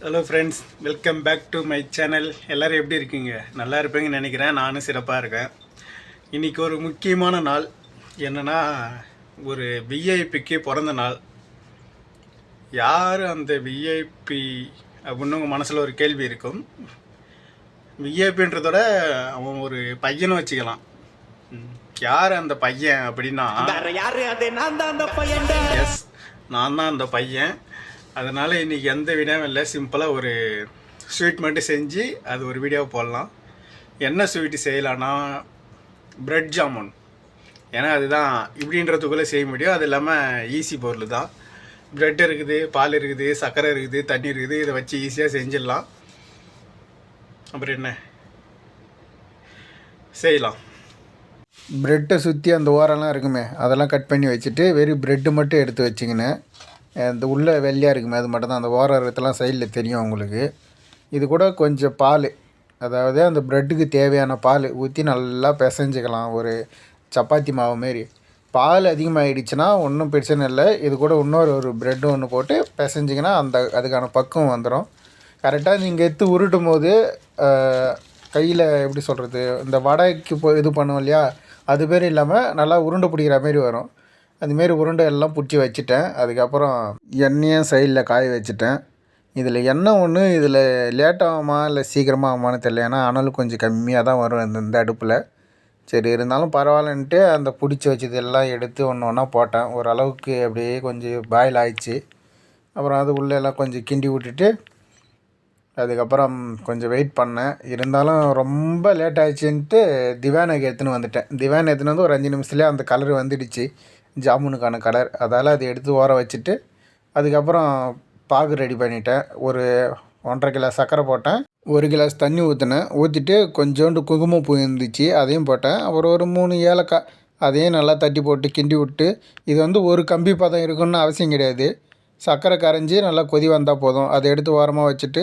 Hello friends welcome back to my channel எல்லோரும் எப்படி இருக்கீங்க? நல்லா இருப்பீங்கன்னு நினைக்கிறேன். நானும் சிறப்பாக இருக்கேன். இன்றைக்கி ஒரு முக்கியமான நாள். என்னென்னா ஒரு விஐபிக்கு பிறந்த நாள். யார் அந்த விஐபி அப்படின்னு உங்கள் மனசில் ஒரு கேள்வி இருக்கும். விஐபின்றதோட அவன் ஒரு பையனை வச்சுக்கலாம். யார் அந்த பையன் அப்படின்னா எஸ் நான் தான் அந்த பையன். அதனால் இன்றைக்கி எந்த வீடியோவும் இல்லை. சிம்பிளாக ஒரு ஸ்வீட் மட்டும் செஞ்சு அது ஒரு வீடியோ போடலாம். என்ன ஸ்வீட்டு செய்யலான்னா ப்ரெட் ஜாமுன் ஏன்னா அதுதான் இப்படின்றதுக்குள்ளே செய்ய முடியும். அது இல்லாமல் ஈஸி பொருள் தான். ப்ரெட் இருக்குது பால் இருக்குது சர்க்கரை இருக்குது தண்ணி இருக்குது. இதை வச்சு ஈஸியாக செஞ்சிடலாம். அப்புறம் என்ன? செய்யலாம். ப்ரெட்டை சுற்றி அந்த ஓரெல்லாம் இருக்குமே அதெல்லாம் கட் பண்ணி வச்சுட்டு வெறும் ப்ரெட்டு மட்டும் எடுத்து வச்சிங்கன்னு இந்த உள்ளே வெள்ளையாக இருக்குமே அது மட்டும் தான் அந்த ஓரத்துலாம் சைடில் தெரியும் உங்களுக்கு இது கூட கொஞ்சம் பால். அதாவது அந்த ப்ரெட்டுக்கு தேவையான பால் ஊற்றி நல்லா பிசைஞ்சிக்கலாம். ஒரு சப்பாத்தி மாவு மாரி. பால் அதிகமாகிடுச்சுன்னா ஒன்றும் பிரச்சனை இல்லை. இது கூட இன்னொரு ஒரு ப்ரெட்டு ஒன்று போட்டு பிசைஞ்சிங்கன்னா அந்த அதுக்கான பக்குவம் வந்துடும் கரெக்டாக நீங்கள் எடுத்து உருட்டும் போது கையில் எப்படி சொல்கிறது இந்த வடைக்கு போ இது பண்ணுவோம் இல்லையா? அது பேர் இல்லாமல் நல்லா உருண்டை பிடிக்கிற மாரி வரும். அதுமாரி உருண்டை எல்லாம் பிடிச்சி வச்சுட்டேன். அதுக்கப்புறம் எண்ணெயும் சைடில் காய வச்சுட்டேன். இதில் எண்ணெய் ஒன்று இதில் லேட்டாகுமா இல்லை சீக்கிரமாக ஆகுமான்னு தெரியல. ஏன்னா அனல் கொஞ்சம் கம்மியாக தான் வரும் இந்த இந்த அடுப்பில். சரி இருந்தாலும் பரவாயில்லன்ட்டு அந்த பிடிச்சி வச்சது எல்லாம் எடுத்து ஒன்று ஒன்றா போட்டேன். ஓரளவுக்கு அப்படியே கொஞ்சம் பாயில் ஆயிடுச்சு. அப்புறம் அது உள்ளே எல்லாம் கொஞ்சம் கிண்டி விட்டுட்டு அதுக்கப்புறம் கொஞ்சம் வெயிட் பண்ணேன். இருந்தாலும் ரொம்ப லேட் ஆயிடுச்சுன்ட்டு திவானுக்கு எடுத்துன்னு வந்துட்டேன். திவான் எடுத்துன்னு வந்து ஒரு அஞ்சு நிமிஷத்துலேயே அந்த கலர் வந்துடுச்சு. ஜாமுனுக்கான கலர். அதால் அதை எடுத்து ஓர வச்சுட்டு அதுக்கப்புறம் பாகு ரெடி பண்ணிட்டேன். ஒரு ஒன்றரை கிலோ சர்க்கரை போட்டேன். ஒரு கிளாஸ் தண்ணி ஊற்றினேன் ஊற்றிட்டு கொஞ்சோண்டு குங்குமப்பூ இருந்துச்சு அதையும் போட்டேன். அப்புறம் ஒரு மூணு ஏலக்காய் அதையும் நல்லா தட்டி போட்டு கிண்டி விட்டு இது வந்து ஒரு கம்பி பதம் இருக்குன்னு அவசியம் கிடையாது. சர்க்கரை கரைஞ்சி நல்லா கொதி வந்தால் போதும். அதை எடுத்து ஓரமாக வச்சுட்டு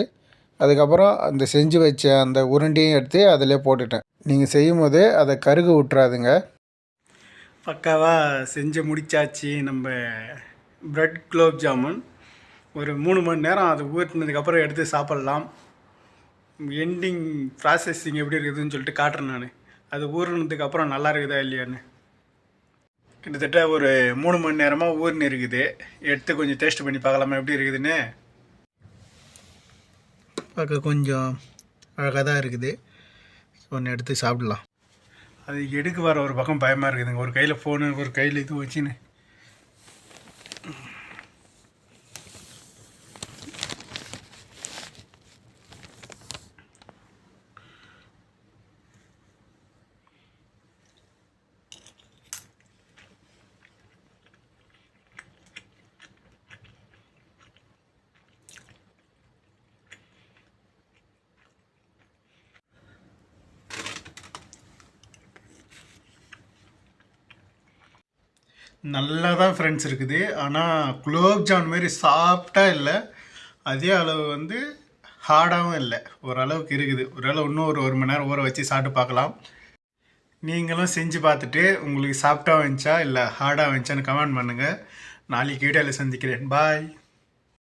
அதுக்கப்புறம் அந்த செஞ்சு வச்ச அந்த உருண்டையும் எடுத்து அதிலே போட்டுட்டேன். நீங்கள் செய்யும் போது அதை கருகு விட்றாதுங்க பக்காவாக செஞ்சு முடிச்சாச்சு நம்ம ப்ரெட் குலோப் ஜாமுன் ஒரு மூணு மணி நேரம் அது ஊற்றினதுக்கப்புறம் எடுத்து சாப்பிட்லாம். எண்டிங் ப்ராசஸிங் எப்படி இருக்குதுன்னு சொல்லிட்டு காட்டுறேன் நான். அது ஊறினதுக்கப்புறம் நல்லா இருக்குதா இல்லையான்னு. கிட்டத்தட்ட ஒரு மூணு மணி நேரமாக ஊர்னு இருக்குது. எடுத்து கொஞ்சம் டேஸ்ட் பண்ணி பார்க்கலாமா எப்படி இருக்குதுன்னு. பார்க்க கொஞ்சம் அழகாக தான் இருக்குது. ஒன்று எடுத்து சாப்பிடலாம். அது எடுக்க வர ஒரு பக்கம் பயமாக இருக்குதுங்க. ஒரு கையில் ஃபோனு ஒரு கையில் இது வச்சுன்னு. நல்லா தான் ஃப்ரெண்ட்ஸ் இருக்குது. ஆனால் குலோப் ஜான் மாரி சாஃப்டாக இல்லை. அதே அளவு வந்து ஹார்டாகவும் இல்லை. ஓரளவுக்கு இருக்குது. ஓரளவு இன்னும் ஒரு ஒரு மணி நேரம் ஊற வச்சு சாப்பிட்டு பார்க்கலாம். நீங்களும் செஞ்சு பார்த்துட்டு உங்களுக்கு சாஃப்டாக வந்துச்சா இல்லை ஹார்டாக வந்துச்சான்னு கமெண்ட் பண்ணுங்கள் நாளைக்கு வீடியோவில் சந்திக்கிறேன். பாய்